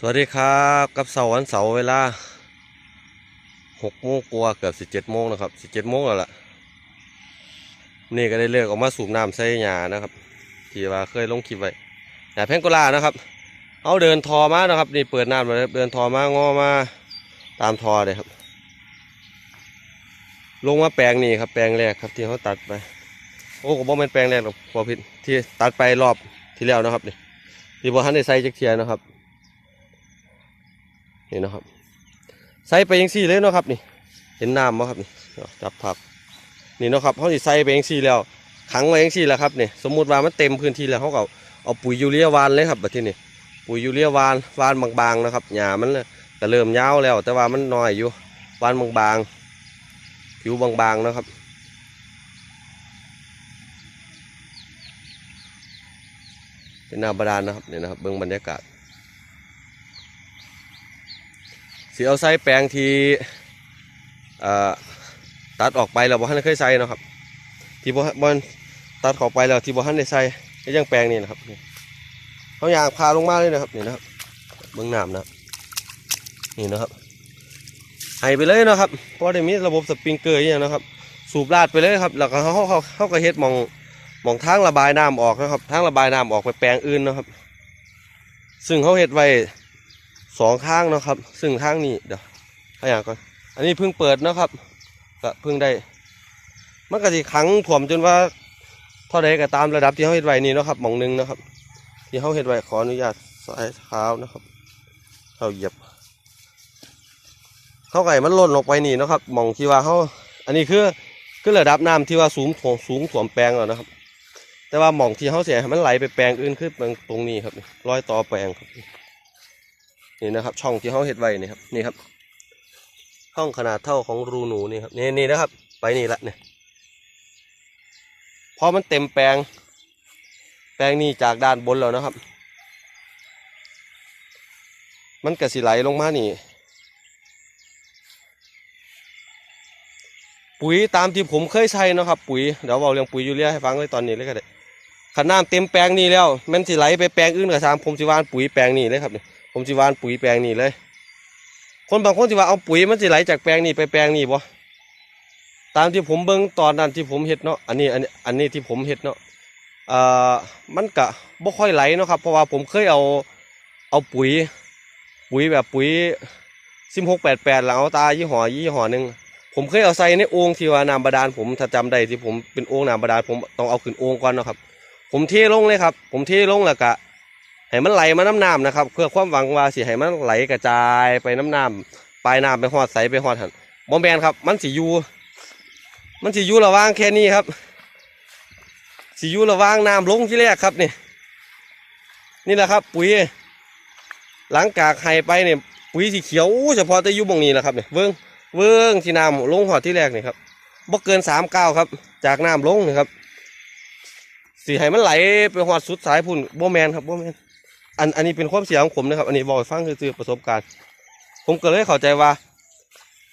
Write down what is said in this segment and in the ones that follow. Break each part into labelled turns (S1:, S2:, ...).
S1: สวัสดีครับกับเสาร์วันเสาร์เวลาหกโมงกว่าเกือบสิบเจ็ดโมงนะครับสิบเจ็ดโมงแล้วล่ะนี่ก็ได้เลิกออกมาสูบน้ำใส่หญ้านะครับ ที่ว่าเคยลงคลิปไว้หญ้าแพงโกลานะครับ เอาเดินทอมานะครับ นี่เปิดน้ำมาเลยเดินทอมางอมาตามทอเลยครับ ลงมาแปลงนี่ครับแปลงแรกครับที่เขาตัดไป โอ้ก็บ่เป็นแปลงแรกหรอกพอผิดที่ตัดไปรอบที่แล้วนะครับนี่ที่บ่ทันได้ใส่จักเทียนะครับ นี่นะครับ ใส่ไปยังสี่เลยเนาะครับนี่ เห็นน้ำมั้ครับนี่จับผักนี่นะครับเขาสิใส่ไปยังสี่แล้วขังไว้ยังสี่แล้วครับนี่สมมุติว่ามันเต็มพื้นที่แล้วเขาก็เอาปุ๋ยยูเรียวานเลยครับแบบที่นี่ปุ๋ยยูเรียวานวานบางๆนะครับหญ้ามันก็เริ่มยาวแล้ว แต่ว่ามันน้อยอยู่วานบางๆผิวบางๆนะครับเป็นน้ำบาดาลนะครับนี่นะครับเบื้องบรรยากาศ สีเอาใส่แปลงที่ตัดออกไปแล้วบ่ทันได้เคยใส่เนาะครับ ที่บ่บ่ตัดออกไปแล้วที่บ่ทันได้ใส่ก็ยังแปลงนี่นะครับเขาอยากพาลงมาเลยนะครับนี่นะครับเบื้องน้ำนะนี่นะครับให้ไปเลยเนาะครับเพราะได้มีระบบสปริงเกอร์อย่างนะครับ สูบลาดไปเลยครับ แล้วก็เขาเขาเขาก็เฮ็ดมองมองทางระบายน้ำออกนะครับทางระบายน้ำออกไปแปลงอื่นนะครับ ซึ่งเขาเฮ็ดไว้ สองข้างเนาะครับ ซึ่งข้างนี้เดี๋ยวเอายางก่อน อันนี้เพิ่งเปิดนะครับก็เพิ่งได้มันก็สิขังถ่วมจนว่าเท่าใดก็ตามระดับที่เขาเฮ็ดไว้นี่นะครับหมองหนึงนะครับ ที่เขาเฮ็ดไว้ขออนุญาตสายเท้านะครับเขาเหยียบเขาไก่มันหล่นลงไปนี่นะครับหมองที่ว่าเขาอันนี้คือคือระดับน้ำที่ว่าสูงถ่วสูงถ่วมแปลงแล้วนะครับ แต่ว่าหมองที่เขาเสียมันไหลไปแปลงอื่นคือตรงนี้ครับรอยต่อแปลงครับ นี่นะครับ ช่องที่เขาเห็ดไว้นี่ครับนี่ครับ ห้องขนาดเท่าของรูหนูนี่ครับนี่นี่นะครับ ไปนี่ละเนี่ยพอมันเต็มแปลง แปลงนี่จากด้านบนแล้วนะครับ มันกระสิไหลลงมานี่ ปุ๋ยตามที่ผมเคยใช้นะครับ ปุ๋ยเดี๋ยวเอาเรื่องปุ๋ยยูเรียให้ฟังเลยตอนนี้เลยก็ได้ขนาดเต็มแปลงนี่แล้ว มันสิไหลไปแปลงอื่นกับทางผมสิวานปุ๋ยแปลงนี่เลยครับเนี่ย ผมสิวานปุ๋ยแปลงนี่เลย คนบางคนสิว่าเอาปุ๋ยมันสิไหลจากแปลงนี่ไปแปลงนี่บ่ตามที่ผมเบิ่งตอนนั้นที่ผมเฮ็ดเนาะอันนี้อันนี้อันนี้ที่ผมเฮ็ดเนาะอ่อมันก็บ่ค่อยไหลเนาะครับเพราะว่าผมเคยเอาเอาปุ๋ย ปุ๋ยแบบปุ๋ย1688แล้วเอาตายี่ห้อยี่ห้อหนึ่งผมเคยเอาใส่ในโอ่งที่ว่าน้ำบาดาลผมถ้าจำได้ที่ผมเป็นโอ่งน้ำบาดาลผมต้องเอาขึ้นโอ่งก่อนเนาะครับ ผมเทลงเลยครับ ผมเทลงแล้วก็ ให้มันไหลมาน้ำน้ำนะครับ เพื่อความหวังว่าสิให้มันไหลกระจายไปน้ำน้ำปลายน้ำไปหอดใสไปหอดหันบอมแมนครับ มันสิอยู่มันสิอยู่ระว่างแค่นี้ครับสิอยู่ระว่างน้ำลงที่แรกครับนี่นี่แหละครับ ปุ๋ย หลังจากให้ไปเนี่ยปุ๋ยสีเขียวเฉพาะแต่อยู่บงนี้แหละครับเนี่ยเบิ้งเบิ้งที่น้ำลงหอดที่แรกนี่ครับบ่เกินสามเก้าครับ จากน้ำลงนี่ครับสีให้มันไหลไปหอดสุดสายพุ่นโบแมนครับโบแมน อันอันนี้เป็นความเสียของผมนะครับ อันนี้บอกให้ฟังคือประสบการณ์ ผมก็เลยเข้าใจว่า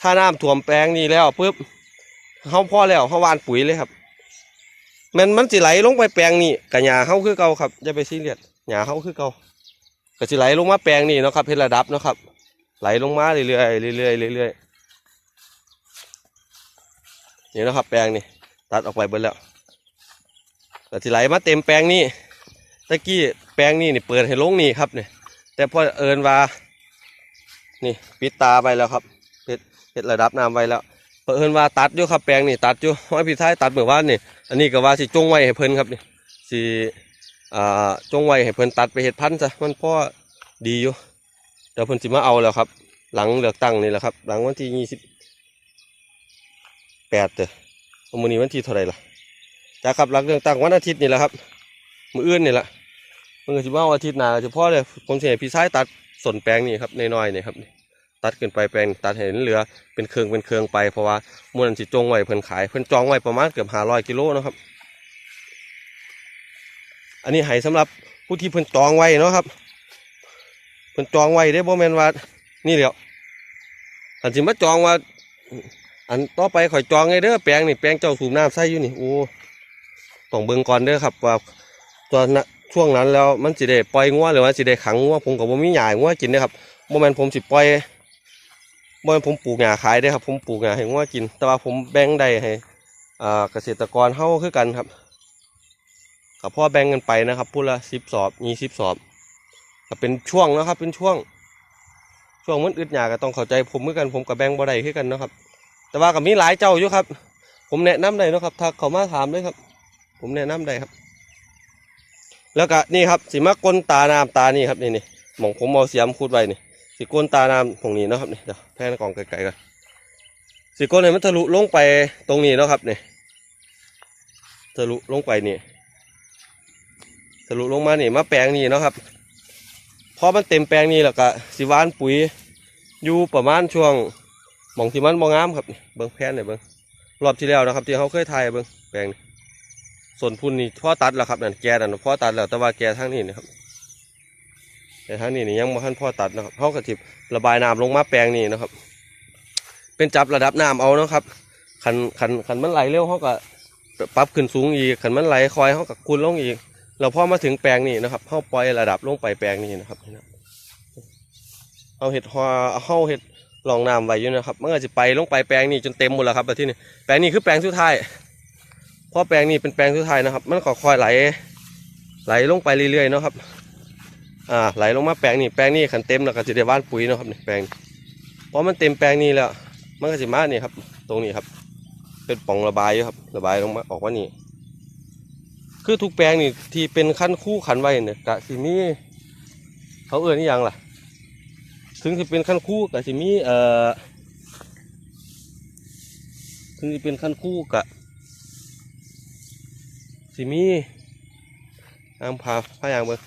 S1: ถ้าน้ำท่วมแปลงนี้แล้วปุ๊บเขาพ่อแล้วเขาวานปุ๋ยเลยครับมันมันสิไหลลงไปแปลงนี้กับหญ้าเขาคือเก่าครับอย่าไปซีเรียสหญ้าเขาคือเก่าก็สิไหลลงมาแปลงนี้เนะครับเพชรระดับนะครับ ไหลลงมาเรื่อยๆเรื่อยๆเรื่อยๆนี่นะครับ แปลงนี่ตัดออกไปเบิดแล้วก็สิไหลมาเต็มแปลงนี้ ตะกี้แปลงนี่นี่เปิดให้ลงนี่ครับเนี่ยแต่พอเอินว่า นี่ปิดตาไปแล้วครับเฮ็ดเฮ็ดระดับน้ำไว้แล้วเอินว่าตัดอยู่ครับแปลงนี่ตัดอยู่ห้อยพี่ท้ายตัดเมื่อวานนี่อันนี้ก็ว่าสิจงไว้ให้เพิ่นครับนี่สิอ่าจงไว้ให้เพิ่นตัดไปเฮ็ดพันธุ์ซะมันพ่อดีอยู่เดี๋ยวเพิ่นสิมาเอาแล้วครับ หลังเลือกตั้งนี่แหละครับ หลังวันที่ยี่สิบแปดเด้อมื้อนี้วันที่เท่าไหร่ล่ะจ้าครับหลังเลือกตั้งวันอาทิตย์นี่แหละครับมืออื่นนี่แหละ มันก็สิว่าอาทิตย์หน้าเฉพาะเลยผมเสียพี่ชายตัดส่วนแปลงนี่ครับน้อยๆนี่ครับตัดขึ้นไปแปลงตัดเห็นเหลือเป็นเครื่องเป็นเครื่องไปเพราะว่ามูนันสิจงไว้เพิ่นขายเพิ่นจองไว้ประมาณเกือบห้าร้อยกิโลนะครับ อันนี้ให้สำหรับผู้ที่เพิ่นจองไว้เนาะครับเพิ่นจองไว้ได้บ่แม่นว่านี่เดียวอันสิมาจองว่า อันต่อไปข่อยจองไงเด้อแปลงนี่แปลงเจ้าสูบน้ำใส่อยู่นี่โอ้ต้องเบิ่งก่อนเด้อครับว่าตัวน่ะ ช่วงนั้นแล้วมันสิได้ปล่อยงัวหรือว่าสิได้ขังงัวผมก็บ่มีหญ้าให้งัวกินเด้อครับบ่แม่นผมสิปล่อยบ่แม่นผมปลูกหญ้าขายเด้ครับ ผมปลูกหญ้าให้งัวกิน แต่ว่าผมแบ่งได้ให้เกษตรกรเฮาคือกันครับก็พอแบ่งกันไปนะครับพุ่นละ10สอบ20สอบก็เป็นช่วงนะครับ เป็นช่วง ช่วงมันอึดหยาก็ต้องเข้าใจผมเหมือนกันผมกับแบงบ่ได้คือกันนะครับ แต่ว่าก็มีหลายเจ้าอยู่ครับ ผมแนะนำได้นะครับ ถ้าเขามาถามเลยครับ ผมแนะนำได้ครับ แล้วก็นี่ครับสิมากลตาน้ำตานี่ครับนี่นี่หมองผมเอาเสียมคูดไว้นี่สิกลตาน้ำตรงนี้นะครับนี่เดี๋ยวแพนกล่องไกลๆกันสิกลให้มันทะลุลงไปตรงนี้นะครับนี่ทะลุลงไปนี่ทะลุลงมานี่มาแปลงนี่นะครับพอมันเต็มแปลงนี้แล้วก็สิวานปุ๋ยอยู่ประมาณช่วงหมองที่มันบ่งงามครับเบิ้งแพนเนี่ยเบิ้งรอบที่แล้วนะครับ ที่เขาเคยถ่ายเบิ้งแปลงนี่ ส่วนพุ่นนี่พ่อตัดแล้วครับนั่นแกนั่นพ่อตัดแล้วแต่ว่าแกทางนี้นะครับ แต่ทางนี้นี่ยังบ่ทันพ่อตัดนะครับเขากระถิบระบายน้ำลงมาแปลงนี่นะครับ เป็นจับระดับน้ำเอาเนาะครับขันขันขันมันไหลเร็วเขาก็ปรับขึ้นสูงอีกขันมันไหลคอยเขาก็คูณลงอีกเราพอมาถึงแปลงนี้นะครับเข้าปล่อยระดับลงไปแปลงนี้นะครับเอาเห็ดหอเอาเห็ดรองน้ำไว้อยู่นะครับมันก็จะไปลงไปแปลงนี้จนเต็มหมดแล้วครับที่นี่แปลงนี้คือแปลงสุดท้าย ราะแปลงนี้เป็นแปลงสุดท้ายนะครับ มันก็ค่อยไหล ไหลลงไปเรื่อยๆเนาะครับ อ่า ไหลลงมาแปลงนี้แปลงนี้ขันเต็มแล้วก็จะได้ว่านปุ๋ยเนาะครับนี่แปลงนี้พอมันเต็มแปลงนี้แล้ว มันก็จะมาเนี่ครับ ตรงนี้ครับ เป็นปล่องระบายอยู่ครับ ระบายลงมาออกว่านี่คือทุกแปลงนี่ที่เป็นขั้นคู่ขันไว้เนี่ยกะสิมีเขาเอื่นนี่ยังล่ะ ถึงจะเป็นขั้นคู่กะสิมีเอ่อถึงจะเป็นขั้นคู่กะ สิมีน้ำพาพายางเบิ่ง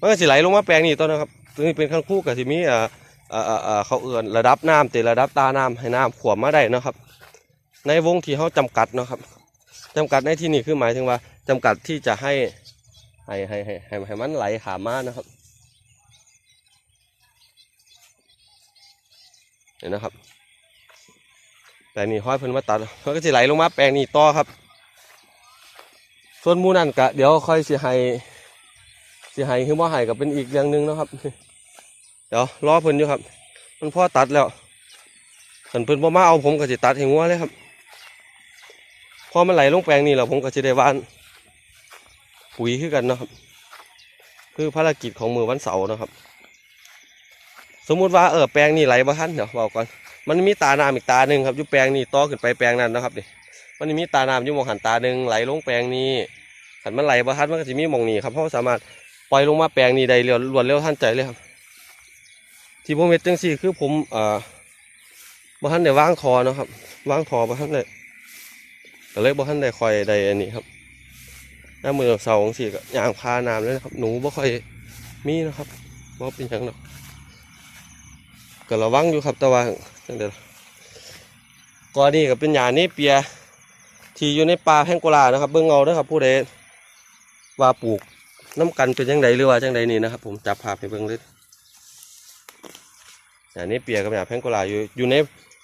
S1: มันก็สิไหลลงมาแปลงนี่ต้นนะครับถึงจะเป็นขั้นคู่กะสิมีเอ่อเอ่อเอ่อเขาเอื่นระดับน้ำแต่ระดับตาน้ำให้น้ำขวบมาได้นะครับ ในวงที่เขาจำกัดนะครับจำกัดในที่นี้คือหมายถึงว่าจำกัดที่จะให้ให้ให้ให้ให้ให้มันไหลขามานะครับเห็นนะครับแปลงนี้ห้อยเพิ่นมาตัดเพิ่นก็จะไหลลงมาแปลงนี้ต่อครับ ส่วนมูนั่นกะเดี๋ยวค่อยสิให้สิให้คือว่าให้ก็เป็นอีกอย่างหนึ่งนะครับ เดี๋ยวรอเพิ่นอยู่ครับ มันพ่อตัดแล้วขันเพิ่นบ่อมาเอาผมก็สิตัดให้งัวเลยครับพอมันไหลลงแปลงนี้แหล้วผมก็จะได้วานปุ๋ยคือกันนะครับ คือภารกิจของมือวันเสาร์นะครับ สมมุติว่าเออแปลงนี้ไหลบ่ทันเดี๋ยวบอกก่อนมันมีตาน้ำอีกตาหนึ่งครับอยู่แปลงนี้ต่อขึ้นไปแปลงนั้นนะครับดิ มันมีตาน้ำอยู่มองหันตาหนึ่งไหลลงแปลงนี้ขันมันไหลบ่ทันมันก็จะมีมองนี้ครับเพราะสามารถปล่อยลงมาแปลงนี้ได้เร็วรวดเร็วทันใจเลยครับ ที่ผมเฮ็ดจังซี่คือผมเอ่อบ่ทันได้วางทอเนาะครับว่างทอบ่ทันได้ก็เลยบ่ทันได้คอยได้อันนี้ครับน้ำมือเสาของสี่ก็ยางพาน้ำเลยนะครับ หนูบ่ค่อยมีนะครับบ่เป็นหยังหรอกก็ระวังอยู่ครับแต่ว่าจังเดียวก่อนนี้ก็เป็นหญ้านี่เปีย ที่อยู่ในป่าแพงกลานะครับ เบิ่งเอาเด้อครับ ผู้ใดว่าปลูกน้ำกันเป็นจังไดหรือว่าจังไดนี่นะครับ ผมจับภาพให้เบิ่งเลยหญ้านี่เปียกับหญ้าแพงกลาอยู่อยู่ใน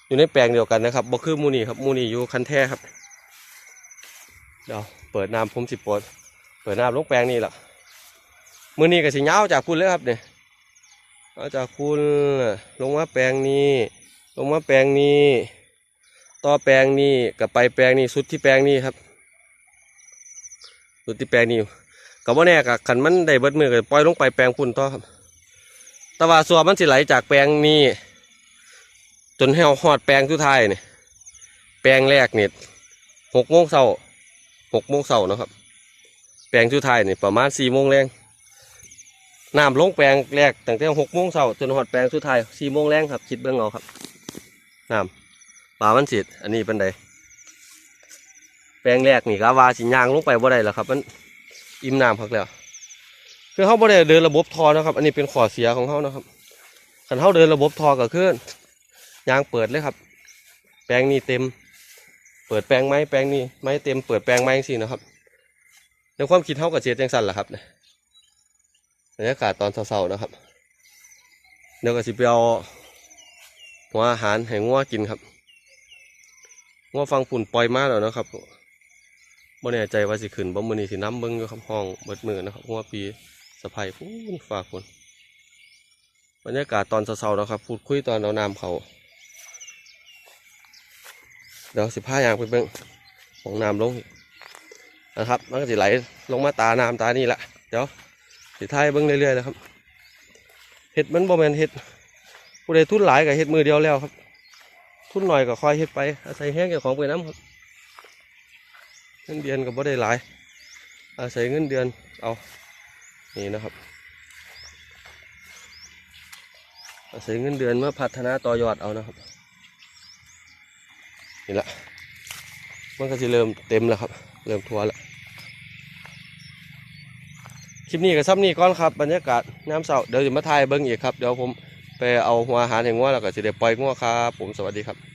S1: อยู่ในแปลงเดียวกันนะครับบ่คือมูนี่ครับมูนี่อยู่คันแท้ครับเดี๋ยวเปิดน้ำผมสิปดเปิดน้ำลงแปลงนี่แหละมือนี้ก็สิยาจากคุณเลยครับเนี่ยเอาจากคุณลงมาแปลงนี้ ลงมาแปลงนี้ ต่อแปลงนี้กับไปแปลงนี้สุดที่แปลงนี้ครับ สุดที่แปลงนี้กับว่าแน่กับขันมันได้เบิดมือก็ปล่อยลงไปแปลงคุณต่อครับตะว่าส่วมันสิไหลจากแปลงนี้จนแห้วหอดแปลงสุดท้ายเนี่ยแปลงแรกเนี่ยหกโมงเช้าหกโมงเช้าเนะครับ แปลงสุดท้ายนี่ประมาณสี่โมงแรงน้ำลงแปลงแรกตั้งแต่หกโมงเช้าจนหอดแปลงสุดท้ายสี่โมงแรงครับคิดเบื้องเอาครับน้ำ ปลามันสิดอันนี้เป็นไดแปลงแรกนี่กาวาสิยางลงไปบ่ได้แล้วครับ มันอิ่มน้ำพักแล้วคือเขาบ่ได้เดินระบบทอนะครับ อันนี้เป็นข้อเสียของเขานะครับคันเขาเดินระบบทอก็คือยางเปิดเลยครับ แปลงนี้เต็ม เปิดแปลงไม้แปลงนี้ไม้เต็มเปิดแปลงไม้สินะครับในความคิดเท่ากับเจ็ดจังสันแหละครับเนี่ยบรรยากาศตอนเช้าๆนะครับเดี๋ยวก็สิไปเอาหัวอาหารให้งัวกินครับ งัวฟังฝุ่นปล่อยมาแล้วนะครับบ่แน่ใจว่าสิขึ้นบ่มือนี้สิน้ำเบิ่งอยู่ครับห้องเบิดมือนะครับหัวปีสะพายฟูนฝากคนบรรยากาศตอนเช้าๆนะครับ พูดคุยตอนเอาน้ำเขาเดี๋ยวสิพายางไปเบิ่งของน้ำลงนะครับ มันก็สิไหลลงมาตาน้ำตานี่แหละเดี๋ยวสิท้ายเบิ่งเรื่อยๆนะครับเห็ดมันบ่แมนเห็ดผู้ใดทุนหลายก็เห็ดมือเดียวแล้วครับ ทุนหน่อยก็คอยเฮ็ดไป อาศัยแห้งเจ้าของไปน้ำครับเงินเดือนก็บ่ได้หลาย อาศัยเงินเดือนเอานี่นะครับ อาศัยเงินเดือนมาพัฒนาต่อยอดเอานะครับนี่แหละมันก็จะเริ่มเต็มแล้วครับ เริ่มทัวร์แล้วคลิปนี้กับซับนี้ก่อนครับบรรยากาศน้ำเสาเดี๋ยวจะมาถ่ายเบิ้งอีกครับ เดี๋ยวผม เอาหัวอาหารแห่งงัวแล้วก็สิได้ปล่อยงัวครับ ผมสวัสดีครับ